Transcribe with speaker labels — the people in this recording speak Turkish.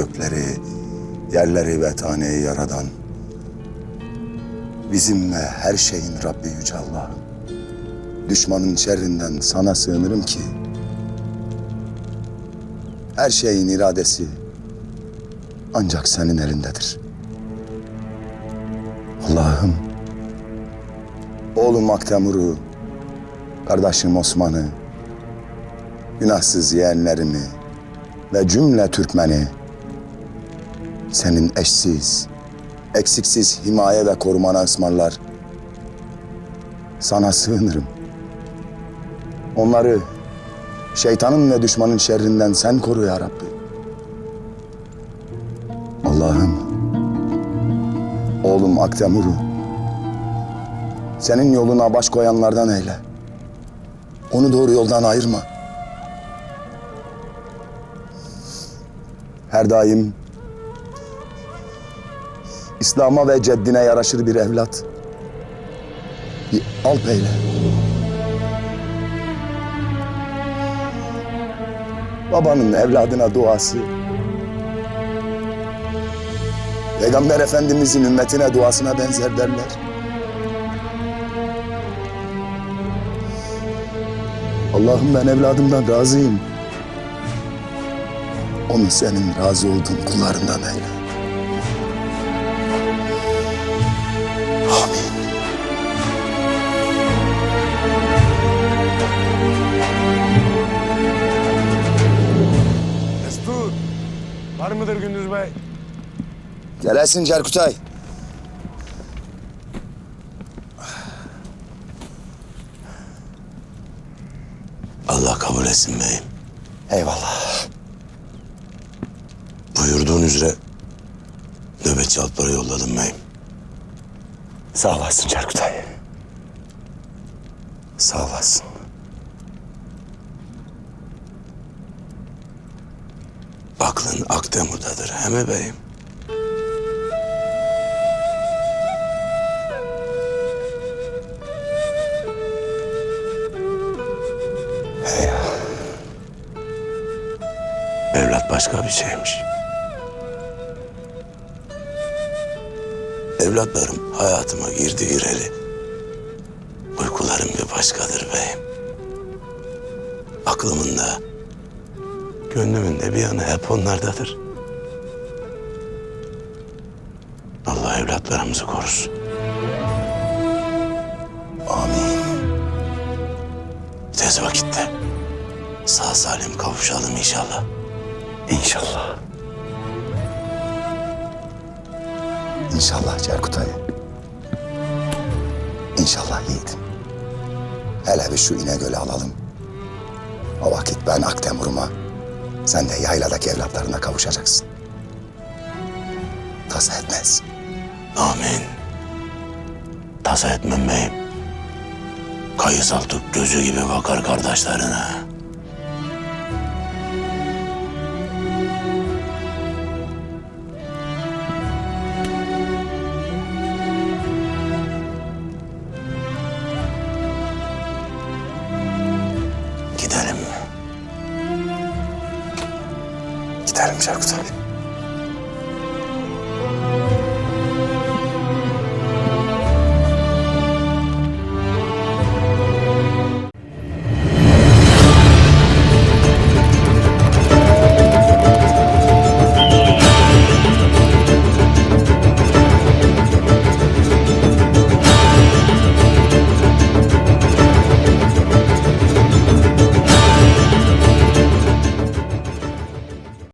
Speaker 1: gökleri, yerleri ve taneyi yaradan, bizim ve her şeyin Rabbi Yüce Allah. Düşmanın şerrinden sana sığınırım ki, her şeyin iradesi ancak senin elindedir. Allah'ım, oğlum Aktemur'u, kardeşim Osman'ı, günahsız yeğenlerimi ve cümle Türkmeni senin eşsiz, eksiksiz himaye ve korumana ısmarlar. Sana sığınırım. Onları şeytanın ve düşmanın şerrinden sen koru ya Rabbi. Allah'ım, oğlum Aktemur'u senin yoluna baş koyanlardan eyle. Onu doğru yoldan ayırma. Her daim İslam'a ve ceddine yaraşır bir evlat. Bir alp eyle. Babanın evladına duası. Peygamber Efendimizin ümmetine duasına benzer derler. Allah'ım ben evladımdan razıyım. Onu senin razı olduğun kullarından eyle.
Speaker 2: Var mıdır Gündüz Bey?
Speaker 1: Gelesin Cerkutay.
Speaker 3: Allah kabul etsin beyim.
Speaker 1: Eyvallah.
Speaker 3: Buyurduğun üzere nöbetçi Alplar'a yolladım beyim.
Speaker 1: Sağ olasın Cerkutay. Sağ olasın.
Speaker 3: Aklın Akdemur'dadır heme beyim. Evlat başka bir şeymiş. Evlatlarım hayatıma girdi gireli. Uykularım bir başkadır beyim. Aklımın da, gönlümün de bir yanı hep onlardadır. Allah evlatlarımızı korusun.
Speaker 1: Amin.
Speaker 3: Tez vakitte sağ salim kavuşalım inşallah.
Speaker 1: İnşallah. İnşallah Cerkutay. İnşallah yiğidim. Hele bir şu İnegöl'ü alalım. O vakit ben Aktemur'uma, sen de yayladaki evlatlarına kavuşacaksın. Tasa etmez.
Speaker 3: Amin. Tasa etmem beyim. Kayıs altı gözü gibi bakar kardeşlerine. Mi?
Speaker 1: Gidelim Cerkutay.